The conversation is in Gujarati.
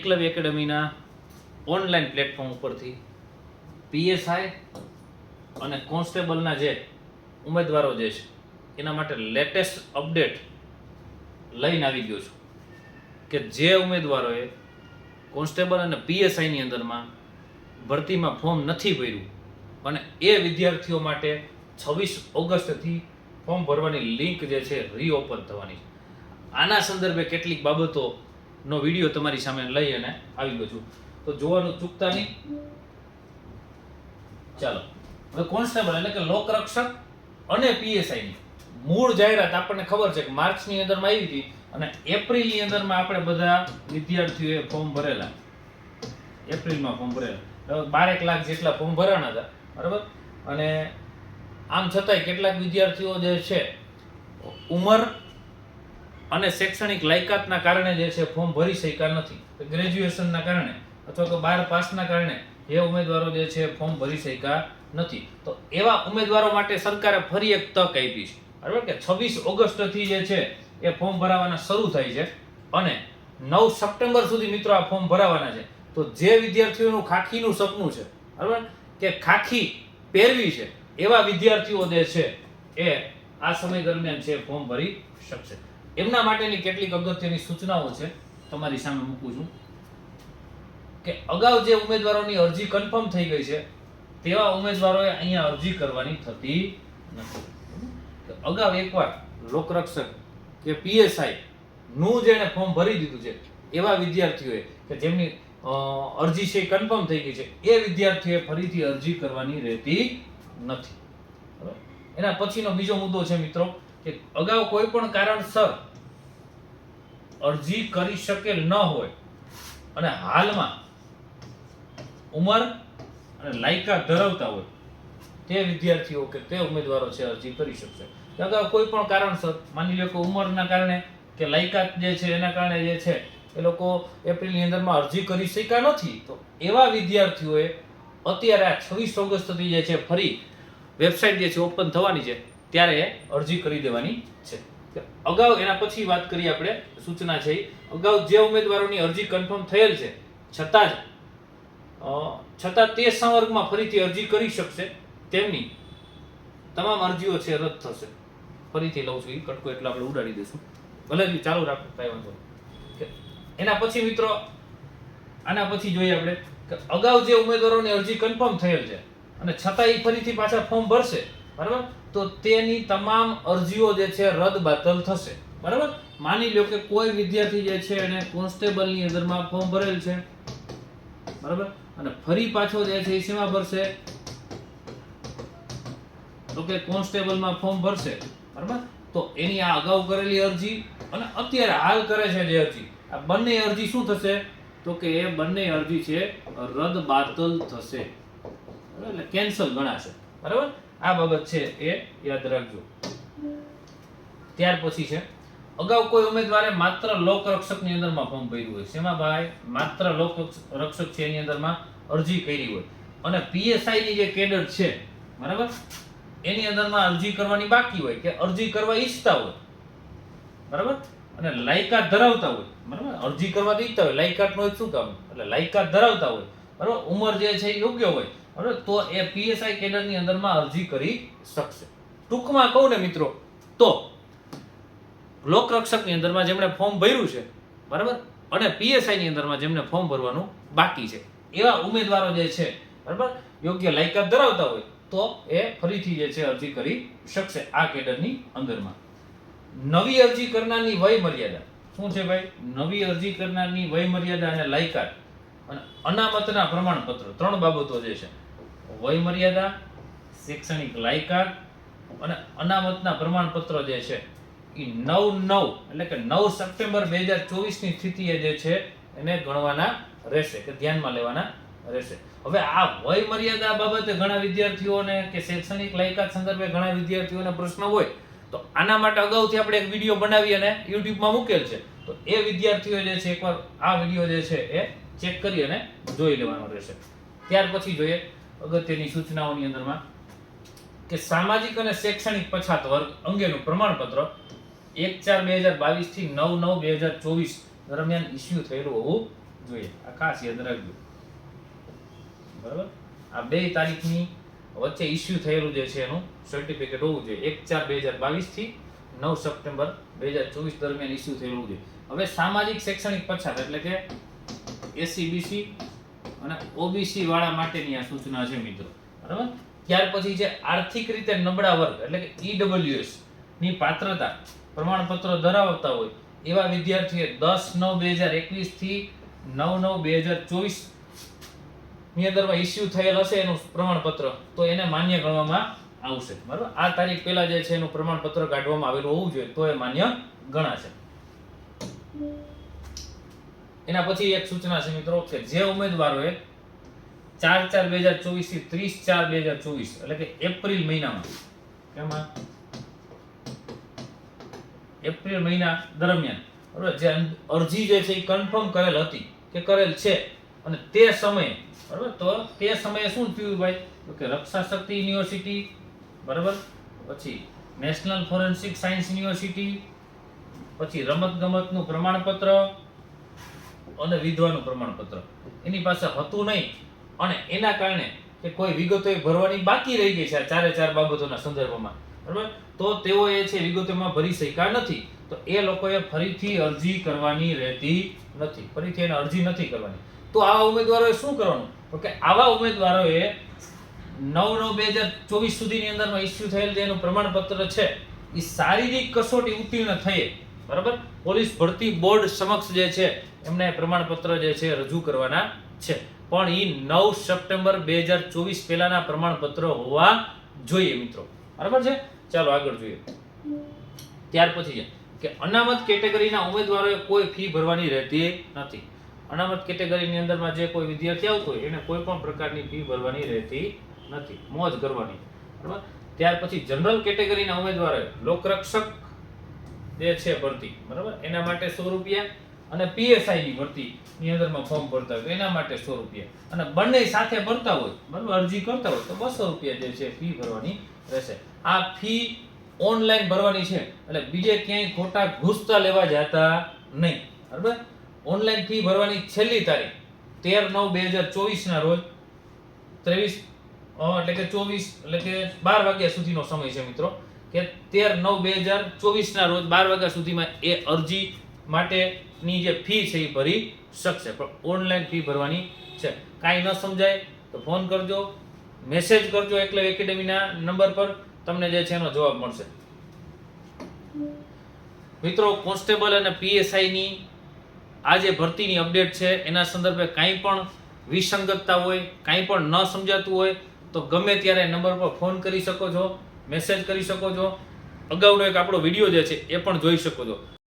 એકલવ્ય એકેડમીના ઓનલાઈન પ્લેટફોર્મ ઉપરથી પીએસઆઈ અને કોન્સ્ટેબલના જે ઉમેદવારો જે છે, એના માટે લેટેસ્ટ અપડેટ લઈને આવી ગયો છું કે જે ઉમેદવારોએ કોન્સ્ટેબલ અને પીએસઆઈની અંદરમાં ભરતીમાં ફોર્મ નથી ભર્યું અને એ વિદ્યાર્થીઓ માટે છવ્વીસ ઓગસ્ટથી ફોર્મ ભરવાની લિંક જે છે રીઓપન થવાની છે. આના સંદર્ભે કેટલીક બાબતોનો વીડિયો તમારી સામે લઈ અને આવી ગયો છું. તો જોવાનું ચૂકતા નહીં. ચાલો. હવે કોન્સ્ટેબલ એટલે કે લોકરક્ષક અને પીએસઆઈની મૂળ જાહેરાત આપણને ખબર છે કે માર્ચની અંદરમાં આવી હતી અને એપ્રિલની અંદરમાં આપણે બધા વિદ્યાર્થીઓએ ફોર્મ ભરેલા. એપ્રિલમાં ફોર્મ ભરેલા. બારેક લાખ જેટલા ફોર્મ ભરાણા હતા. બરાબર? અને આમ છતાંય કેટલાક વિદ્યાર્થીઓ જે છે, ઉંમર અને શૈક્ષણિક લાયકાતના કારણે જે છે, ફોર્મ ભરી શક્યા નથી. ગ્રેજ્યુએશનના કારણે અથવા તો બાર પાસના કારણે એ ઉમેદવારો જે છે, ફોર્મ ભરી શક્યા નથી. તો એવા ઉમેદવારો માટે સરકારે ફરી એક તક આપી છે. બરાબર કે છવ્વીસ ઓગસ્ટથી જે છે, એ ફોર્મ ભરાવાના શરૂ થાય છે અને નવ સપ્ટેમ્બર સુધી મિત્રો આ ફોર્મ ભરાવાના છે. તો જે વિદ્યાર્થીઓનું ખાખીનું સપનું છે, બરાબર? કે ખાખી પહેરવી છે, એવા વિદ્યાર્થીઓ જે છે, એ આ સમય દરમિયાન છે, ફોર્મ ભરી શકશે. એમના માટેની કેટલીક અગત્યની સૂચનાઓ છે, તમારી સામે મૂકું છું. કે અગાઉ જે ઉમેદવારોની અરજી કન્ફર્મ થઈ ગઈ છે, તેવા ઉમેદવારોએ અહીંયા અરજી કરવાની થતી નથી. અગાઉ એકવાર લોકરક્ષક કે પીએસઆઈ નું જેણે ફોર્મ ભરી દીધું છે, એવા વિદ્યાર્થીઓએ કે જેમની અરજી છે કન્ફર્મ થઈ ગઈ છે, એ વિદ્યાર્થીઓએ ફરીથી અરજી કરવાની રહેતી નથી? એના પછીનો બીજો મુદ્દો છે મિત્રો કે અગાઉ કોઈ પણ કારણસર અરજી કરી શકેલ ન હોય અને હાલમાં ઉંમર અને લાયકાત ધરાવતા હોય તે વિદ્યાર્થીઓ કે તે ઉમેદવારો છે અરજી કરી શકશે. અગાઉ કોઈ પણ કારણસર, માની લો કે ઉંમરના કારણે કે લાયકાત જે છે એના કારણે જે છે, એ લોકો એપ્રિલની અંદરમાં અરજી કરી શક્યા નથી, તો એવા વિદ્યાર્થીઓએ અત્યારે આ છવ્વીસ ઓગસ્ટથી જે છે ફરી વેબસાઇટ જે છે ઓપન થવાની છે ત્યારે અરજી કરી દેવાની છે અગાઉ એના પછી વાત કરીએ આપણે સૂચના છે. અગાઉ જે ઉમેદવારોની અરજી કન્ફર્મ થયેલ છે, છતાં જ છતાં તે સંવર્ગમાં ફરીથી અરજી કરી શકશે તેમની તમામ અરજીઓ છે, રદ થશે ફરીથી લઉં છું એ કટકો એટલે આપણે ઉડાડી દઈશું ભલે ચાલુ રાખો, કાંઈ વાંધો. એના પછી મિત્રો, આના પછી જોઈએ આપણે કે અગાઉ જે ઉમેદવારોની અરજી કન્ફર્મ થયેલ છે, અને છતાં એ ફરીથી પાછા ફોર્મ ભરશે બરાબર? તો તેની તમામ અરજીઓ જે છે રદ બાતલ થશે. બરાબર? માની લો કે કોઈ વિદ્યાર્થી જે છે એને કોન્સ્ટેબલની અંદરમાં ફોર્મ ભરેલ છે. બરાબર? અને ફરી પાછો જે છે એ ભરશે? તો કોન્સ્ટેબલમાં ફોર્મ ભરશે. બરાબર? તો એની આ અગાઉ કરેલી અરજી અને અત્યારે હાલ કરે છે જે અરજી. આ બંને અરજી શું થશે? તો કે એ બંને અરજી છે રદ બાતલ થશે? એટલે કેન્સલ ગણાશે. બરાબર? આ બાબત છે એ યાદ રાખજો. ત્યાર પછી છે, અગાઉ કોઈ ઉમેદવારે માત્ર લોક રક્ષકની અંદરમાં ફોર્મ ભર્યું હોય. શેમાં ભાઈ? માત્ર લોક રક્ષક છે એની અંદરમાં અરજી કરી હોય. અને પીએસઆઈ ની જે કેડર છે, બરાબર? એની અંદરમાં અરજી કરવાની બાકી હોય કે અરજી કરવા ઈચ્છતા હોય. બરાબર? અને લાયકાત ધરાવતા હોય. બરાબર? અરજી કરવા તો ઈચ્છતા હોય લાયકાત નો શું કામ? એટલે લાયકાત ધરાવતા હોય. બરાબર? ઉંમર જે છે યોગ્ય હોય. બરાબર તો એ પીએસઆઈ કેડરની અંદરમાં અરજી કરી શકશે. ટૂંકમાં કહું ને મિત્રો, તો લોકરક્ષકની અંદરમાં જેમણે ફોર્મ ભર્યું છે, બરાબર? અને પીએસઆઈની અંદરમાં જેમને ફોર્મ ભરવાનું બાકી છે. એવા ઉમેદવારો જે છે, બરાબર? યોગ્ય લાયકાત ધરાવતા હોય, તો એ ફરીથી જે છે અરજી કરી શકશે આ કેડરની અંદરમાં. નવી અરજી કરનારની વય મર્યાદા. શું છે ભાઈ? નવી અરજી કરનારની વય મર્યાદા અને લાયકાત. અને અનામતના પ્રમાણપત્ર, ત્રણ બાબતો જે છે. વય મર્યાદા, શૈક્ષણિક લાયકાત અને અનામતના પ્રમાણપત્ર જે છે એ નવ નવ, એટલે કે નવ સપ્ટેમ્બર બે હજાર ચોવીસની સ્થિતિએ જે છે, એને ગણવાના રહેશે, કે ધ્યાનમાં લેવાના રહેશે. હવે આ વય મર્યાદા બાબતે ઘણા વિદ્યાર્થીઓને કે શૈક્ષણિક લાયકાત સંદર્ભે ઘણા વિદ્યાર્થીઓને પ્રશ્ન હોય, તો આના માટે અગાઉથી આપણે એક વીડિયો બનાવી અને યુટ્યુબમાં મૂકેલ છે. તો એ વિદ્યાર્થીઓ જે છે, એકવાર આ વીડિયો જે છે, એ ચેક કરી અને જોઈ લેવાનો રહેશે. ત્યાર પછી જોઈએ અગત્યની સૂચનાઓની અંદરમાં કે સામાજિક અને શૈક્ષણિક પછાત વર્ગ અંગેનું પ્રમાણપત્ર એક ચાર બે હજાર બાવીસથી નવ નવ બે હજાર ચોવીસ દરમિયાન ઇસ્યુ થયેલું હોવું જોઈએ. આ ખાસ યાદ રાખજો. બરાબર? આ બે તારીખની વચ્ચે ઇસ્યુ થયેલું જે છે એનું સર્ટિફિકેટ હોવું જોઈએ. એક ચાર બે હજાર બાવીસથી નવ સપ્ટેમ્બર બે હજાર ચોવીસ દરમિયાન ઇસ્યુ થયેલું જોઈએ હવે સામાજિક શૈક્ષણિક પછાત એટલે કે એસસી બીસી અને ઓબીસી વાળા માટેની આ સૂચના છે મિત્રો. બરાબર? ત્યાર પછી છે આર્થિક રીતે નબળા વર્ગ, એટલે કે ઈડબ્લ્યુએસની પાત્રતા પ્રમાણપત્રો ધરાવતા હોય એવા વિદ્યાર્થીએ દસ નવ બે હજાર એકવીસથી નવ નવ બે હજાર ચોવીસની અંદરમાં ઇસ્યુ થયેલ હશે એનું પ્રમાણપત્ર, તો એને માન્ય ગણવામાં આવશે. બરાબર? આ તારીખ પહેલા જે છે એનું પ્રમાણપત્ર કાઢવામાં આવેલું હોવું જોઈએ, તો એ માન્ય ગણાશે. એના પછી એક સૂચના છે મિત્રો, કે જે ઉમેદવારોએ ચાર ચાર બે હજાર ચોવીસથી ત્રીસ ચાર બે હજાર ચોવીસ, એટલે કે એપ્રિલ મહિનામાં, કેમાં? એપ્રિલ મહિના દરમિયાન, બરાબર? જે અરજી જે છે એ કન્ફર્મ કરેલ હતી, કે કરેલ છે, અને તે સમયે, બરાબર? તો તે સમયે શું થયું ભાઈ? તો કે રક્ષા શક્તિ યુનિવર્સિટી, બરાબર? પછી નેશનલ ફોરેન્સિક સાયન્સ યુનિવર્સિટી, પછી રમત ગમતનું પ્રમાણપત્ર અને વિધવાનું પ્રમાણપત્ર. એની પાસે હતું નહીં. અને એના કારણે કે કોઈ વિગતો ભરવાની બાકી રહી ગઈ છે આ ચારે ચાર બાબતોના સંદર્ભમાં. બરાબર? તો તેઓ એ છે વિગતોમાં ભરી શક્યા નથી. તો એ લોકોએ ફરીથી અરજી કરવાની રહેતી નથી. ફરીથી એને અરજી નથી કરવાની. તો આવા ઉમેદવારોએ શું કરવાનું? તો કે આવા ઉમેદવારોએ નવ નવ બે હજાર ચોવીસ સુધીની અંદરમાં ઇસ્યુ થયેલ જે એનું પ્રમાણપત્ર છે એ શારીરિક કસોટી ઉત્તીર્ણ થયે બરાબર? પોલીસ ભરતી બોર્ડ સમક્ષ જે છે, એમને પ્રમાણપત્ર જે છે રજૂ કરવાના છે. પણ એ નવ સપ્ટેમ્બર બે હજાર ચોવીસ પહેલાના પ્રમાણપત્ર હોવા જોઈએ મિત્રો. બરાબર છે? ચાલો આગળ જોઈએ. ત્યાર પછી છે કે અનામત કેટેગરીના ઉમેદવારોએ કોઈ ફી ભરવાની રહેતી નથી. અનામત કેટેગરીની અંદરમાં જે કોઈ વિદ્યાર્થી આવતો હોય, એને કોઈ પણ પ્રકારની ફી ભરવાની રહેતી નથી. મોજ કરવાની. બરાબર? ત્યાર પછી જનરલ કેટેગરીના ઉમેદવારોએ લોકરક્ષક જે છે ભરતી, બરાબર? એના માટે સો રૂપિયા અને પીએસઆઈ ની ભરતી ની અંદરમાં ફોર્મ ભરતા હોય એના માટે સો રૂપિયા. અને બંને સાથે ભરતા હોય, બરાબર? અરજી કરતા હોય તો બસો રૂપિયા જે છે ફી ભરવાની રહેશે. આ ફી ઓનલાઈન ભરવાની છે, એટલે બીજે ક્યાંય ખોટા ઘૂસતા લેવા જતા નહીં, બરાબર? ઓનલાઈન ફી ભરવાની છેલ્લી તારીખ, તેર નવ બે હજાર ચોવીસના રોજ, ત્રેવીસ એટલે કે ચોવીસ, એટલે કે બાર વાગ્યા સુધીનો સમય છે મિત્રો. કે તેર નવ બે હજાર ચોવીસના રોજ બાર વાગ્યા સુધીમાં એ અરજી માટેની જે ફી છે એ ભરી શકશે. પણ ઓનલાઈન ફી ભરવાની છે. કાંઈ ન સમજાય તો ફોન કરજો, મેસેજ કરજો એટલે એકેડેમીના નંબર પર, તમને જે છે એનો જવાબ મળશે. મિત્રો, કોન્સ્ટેબલ અને પીએસઆઈની આ જે ભરતીની અપડેટ છે, એના સંદર્ભે કાંઈ પણ વિસંગતતા હોય, કાંઈ પણ ન સમજાતું હોય, તો ગમે ત્યારે નંબર પર ફોન કરી શકો છો. મેસેજ કરી શકો છો. અગાઉનો એક આપણો વીડિયો જે છે એ પણ જોઈ શકો છો.